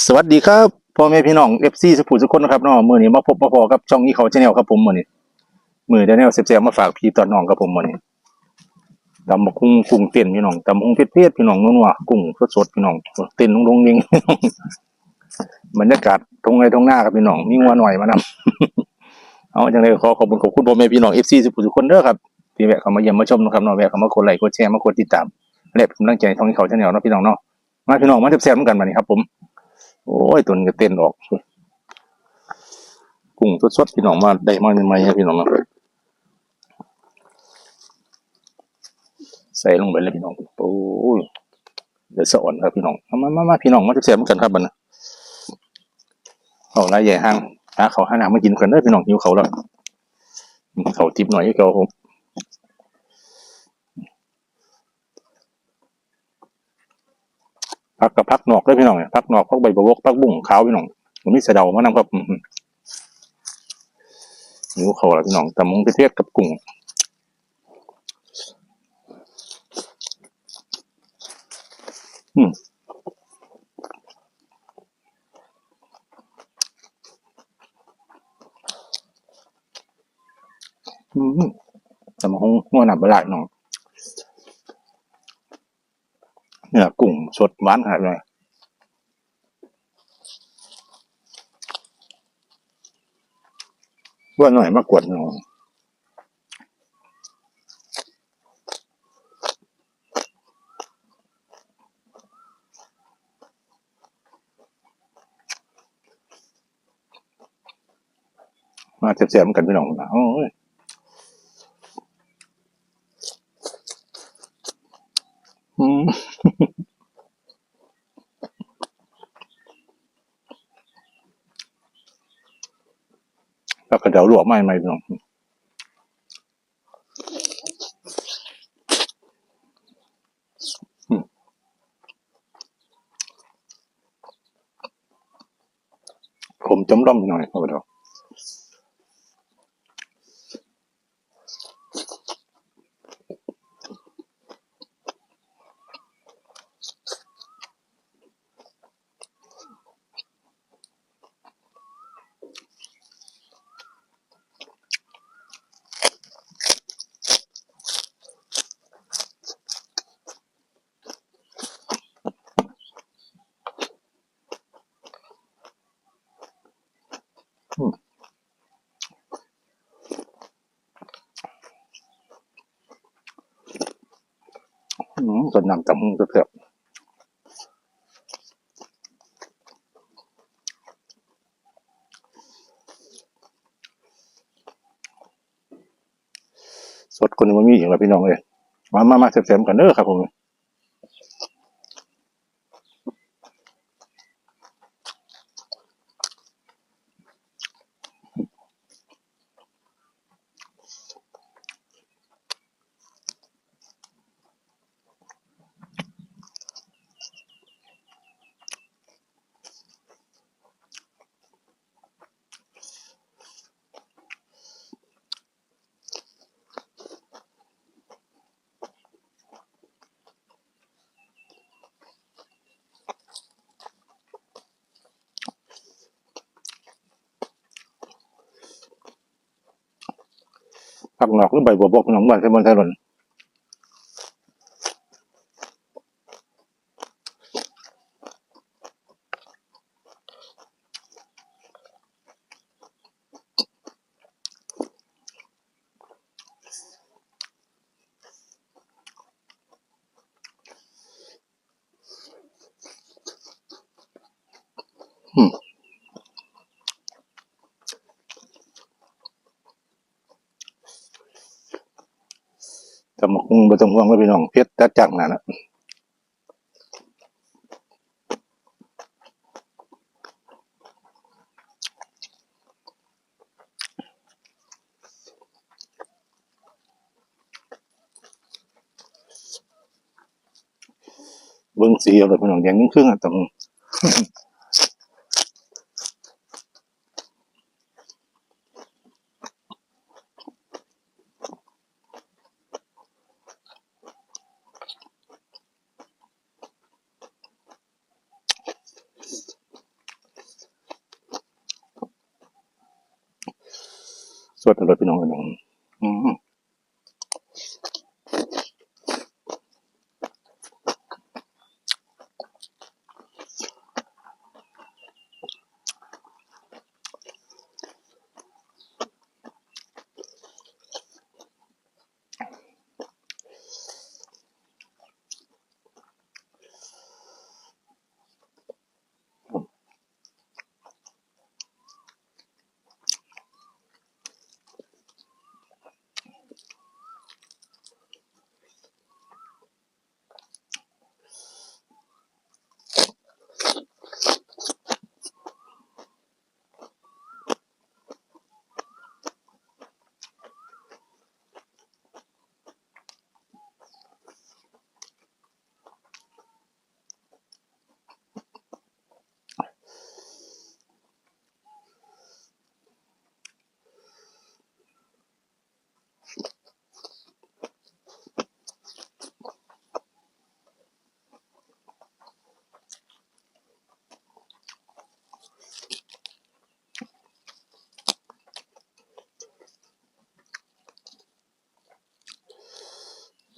สวัสดีครับพ่อแม่พี่น้องเอฟซีสุภูสุคนนะครับเนาะมือนี้มาพบมาพอกับช่องอีเขาชาแนลครับผมมือนี้มือชาแนลเซฟๆมาฝากพี่ตอนน้องครับผมมือนี้ตำบักหุ่งกุ้งเต้นพี่น้องตำบักหุ่งเผ็ดๆพี่น้องนัวๆกุ้งสดๆพี่น้องเต้นลงๆเด้งบรรยากาศทงไรทงหน้าครับพี่น้องมีงัวหน่อยมานำเอาจังได๋ขอขอบคุณขอบคุณพ่อแม่พี่น้อง FC สุภูสุคนเด้อครับที่แวะเข้ามาเยี่ยมมาชมนะครับเนาะแวะเข้ามากดไลค์กดแชร์มากดติดตามและเป็นกำลังใจให้ช่องอีเขาชาแนลเนาะพี่น้องเนาะมาพี่น้องมาแซ่บๆกันบัดนี้ครับผม โอ้ยตัวนี้ก็เต้นออก กุ้งสดๆพี่น้องมาได้มาใหม่ๆครับพี่น้องนะใส่ลงไปเลยพี่น้องโอ้ยเดี๋ยวสอนครับพี่น้องมามามาพี่น้องมาเสียบกันครับบันะเอาลายใหญ่ห้างหาเขาวหาน้ำมากินกันเด้อพี่น้องหิวเขาแล้วเขาทิพหน่อยก็เอาผม พักกับพักนอกเด้พี่น้องเนี่ยพักนอกพักใบบัวบกพักบุ้งขาวพี่น้องผมมีเสเดามานำครับอื้วเขาล้วพี่น้องตำมงเทศกับกุ้งอืมอืมแต่มันคงงัวหนับบหลายหน่อย เนื้อกุ้งสดหวานขนาดเลยว่าหน่อยมากกว่าหน่อยมาเสียบๆกันพี่น้องนะโอ้ยอืม แล้วก็ เดี๋ยวลวกไหม่ใหม่พี่น้องผมจำร่อมหน่อยครับเดี๋ยวอืมส่ว นน้ำจำมึงเถอะสดคนมันมีอย่างไรพี่น้องเลยมามามาเสร็จๆกันเด้อครับผม ผักหนอกหรือใบบัวบกหนองบ้านใช้บนถนนอืม ต่มันคงไม่ต้องห่วงว่าพี่น้องเพชรจัดจังนะนะเบิ้งสีเอาเลยพี่น้องแดงยิ่งครึ่งอะตรง สวดตลอดพี่น้องกันหน้อง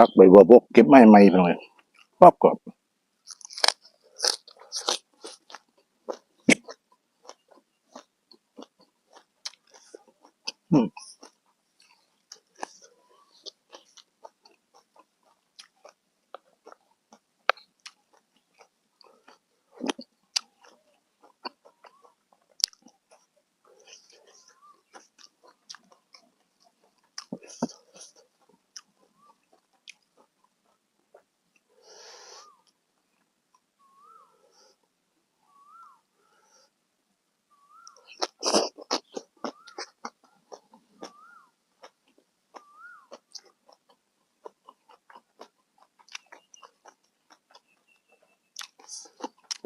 พักใบบัวบกเก็บไม้ใหม่พี่น้องกรอบกรอบ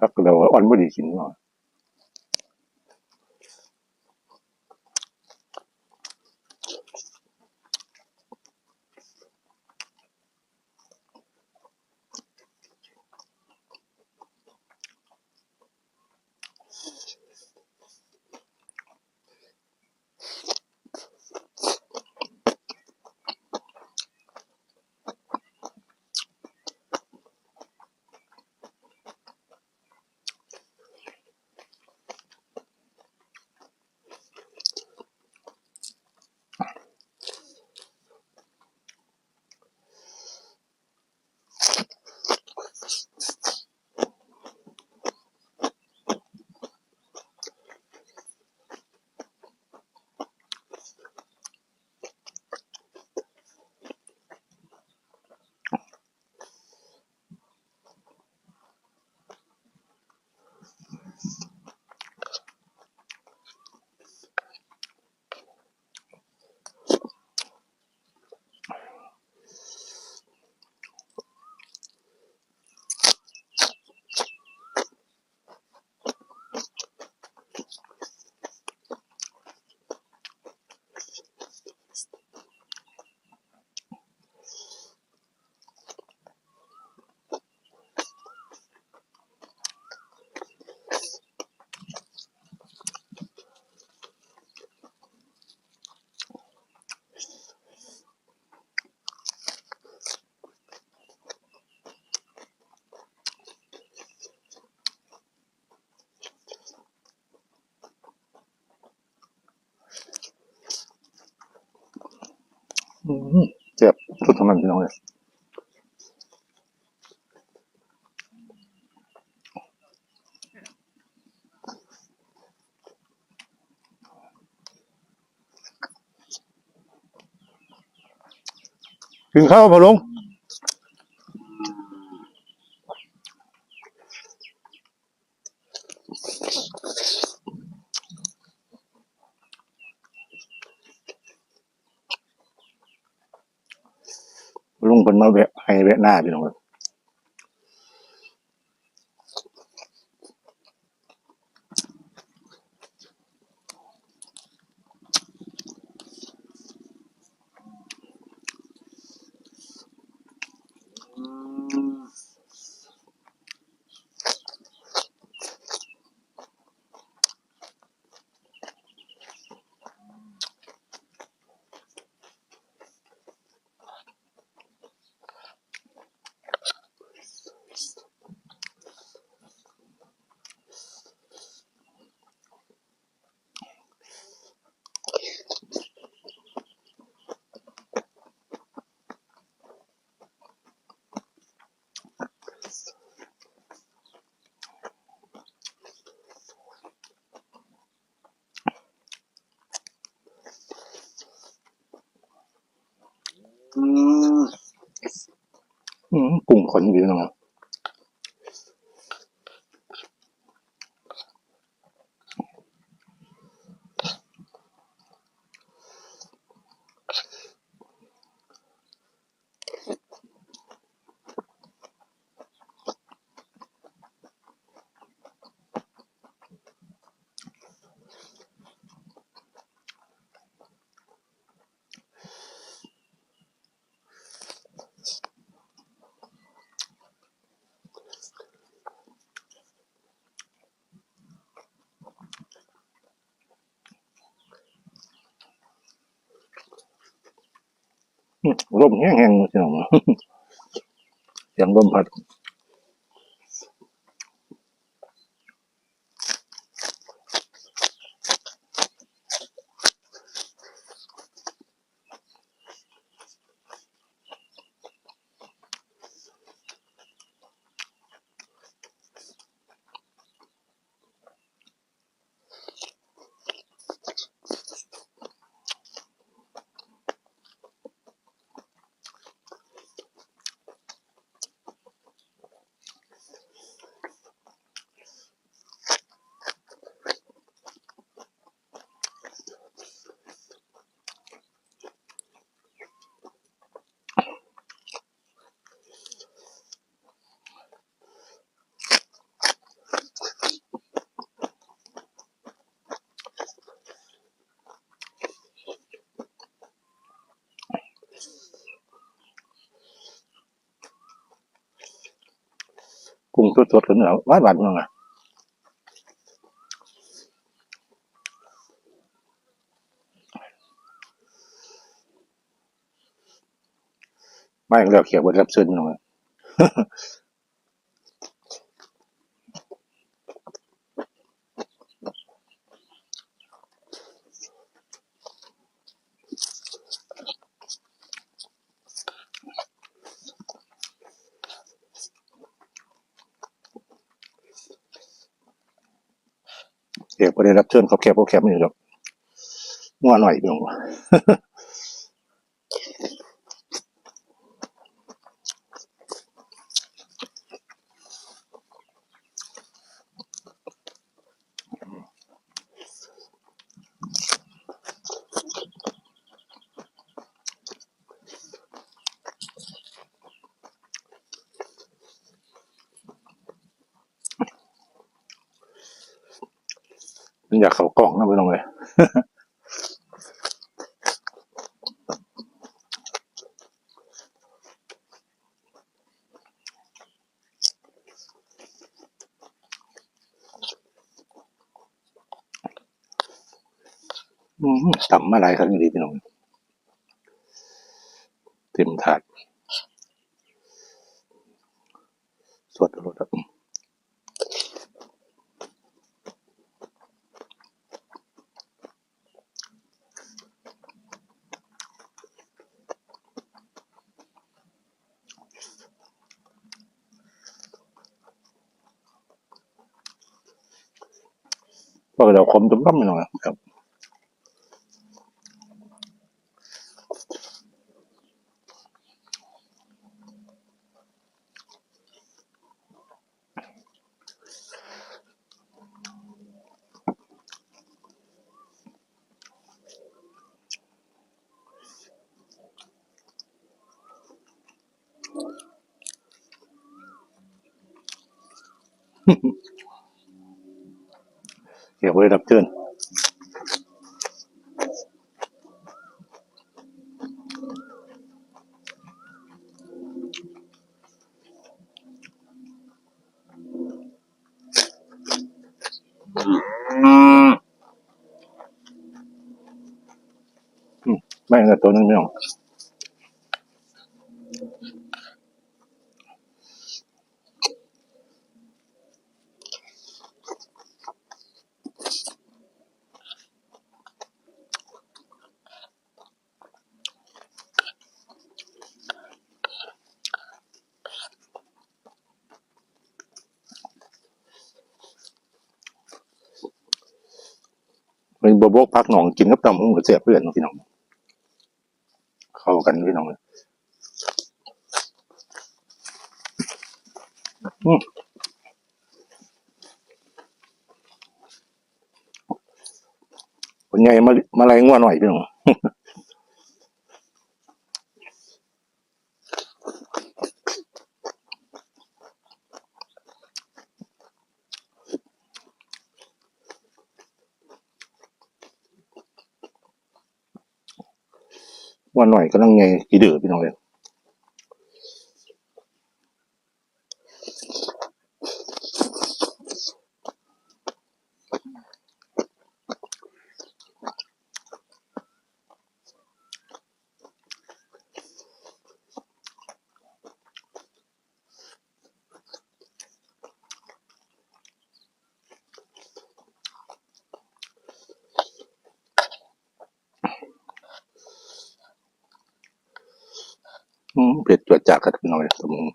พักเราอ่อนบ่ดีกินเนาะอืม เจ็บสุดทำมันพี่น้องเลยกินข้าวพอลงลุง เป็นมาแวะให้แวะหน้าพี่น้อง ยู่พี่น้อง ลมแห้งๆพี่น้องเสียงลมพัด กุ้งสดๆกันเนื้วหวานหวานๆน้งอะไม่เลือกเขียวบนรับซึ่งหน่อย ขียวบนรับเชิญเขาแขกพวกแขกไม่อยู่หรอกงัวหน่อยพี่น้อง มันอยากเขากล่องนะไปตรงเลยอืมต่ำมาหลายครั้งอยู่ดีพี่น้อง เต็มถาด สวดรถครับพว ก็เราคมจุ่มร่ำไม่น้อยครับ เกี่ยวไว้รับเชิญอืมไม่งั้นตัวนึงไม่ออก เป็นบวบกพักหนองกินกับตำหุ้งกับเสียเพื่อนพี่น้องเข้ากันพี่น้องเลยอืมคนใหญ่มามาไล่งัวหน่อยพี่น้อง ว่าหน่อยก็ลังไงกี่เดือพี่น้องเลย อืมเผ็ดจวดจัดครับพี่น้องเลยสมอง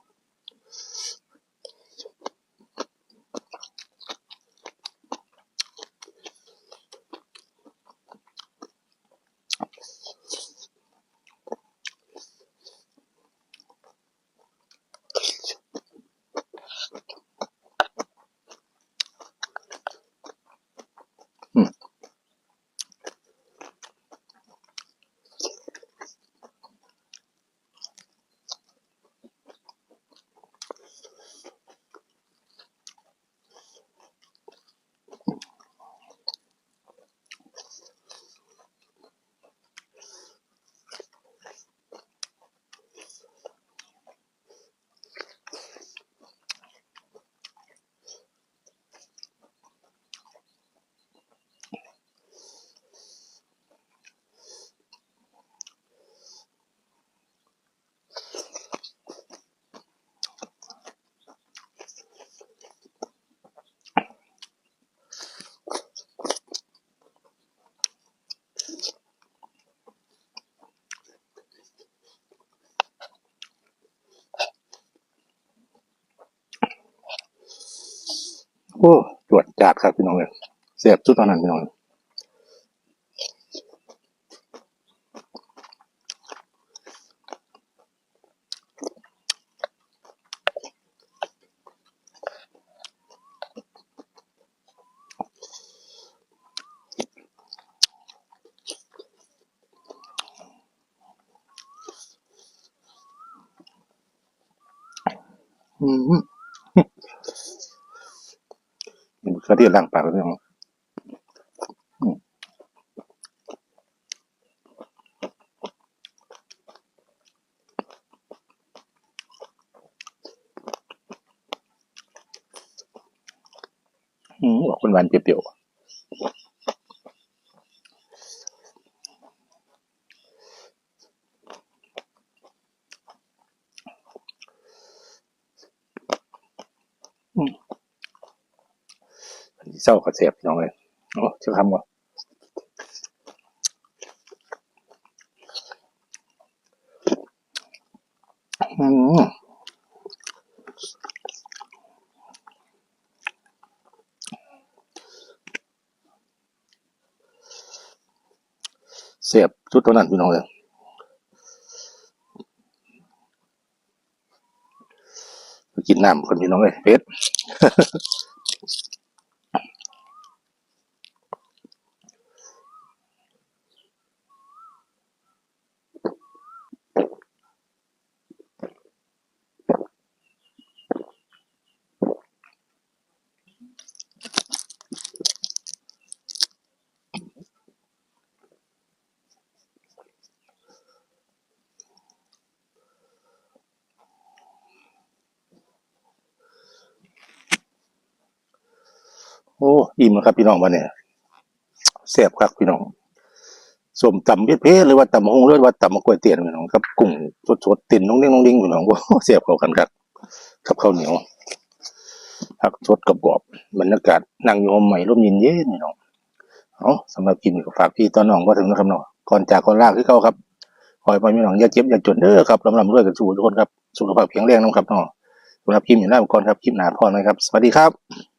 โอ้จวดจัดครับพี่น้องเลยเสียบสุดตอนนั้นพี่น้องเลยอืม เห็นกระเทียมล่างปากเรื่องอืมอืมอกเป็นหวานเปรี้ยวๆอืม เจ้าก็เสียบพี่น้องเลยโอ้เชื่อคำว่าอืมเสียบชุดตัวนั้นพี่น้องเลยกินน้ำคนพี่น้องเลยเป็ดโอิ่มแล้วครับ พี่น้องวันนี้เสียบครับพี่น้องสมตำเพชรหรือว่าตำหงหรือว่าตำมะกล้วยเตียนพี่น้องครับกุ้งสดๆติ่นน้องเด้งน้องดิ้งพี่น้องโอ้เสียบเข้ากันครับกับข้าวเหนียวผักสดกรอบๆบรรยากาศนั่งอยู่ห้องใหม่ร่มเย็นเย็นพี่น้องเอาสำหรับกินก็ฝากพี่ตอนน้องว่าถึงนะครับน้องก่อนจากก่อนลาคือเก่าครับขอให้พ่อพี่น้องอย่าเจ็บอย่าจนเด้อครับลำลำรวยกันสู่ทุกคนครับสุขภาพแข็งแรงนะครับน้องสำหรับคลิปอยู่หน้าก่อนครับคลิปหน้าพอนะครับสวัสดีครับ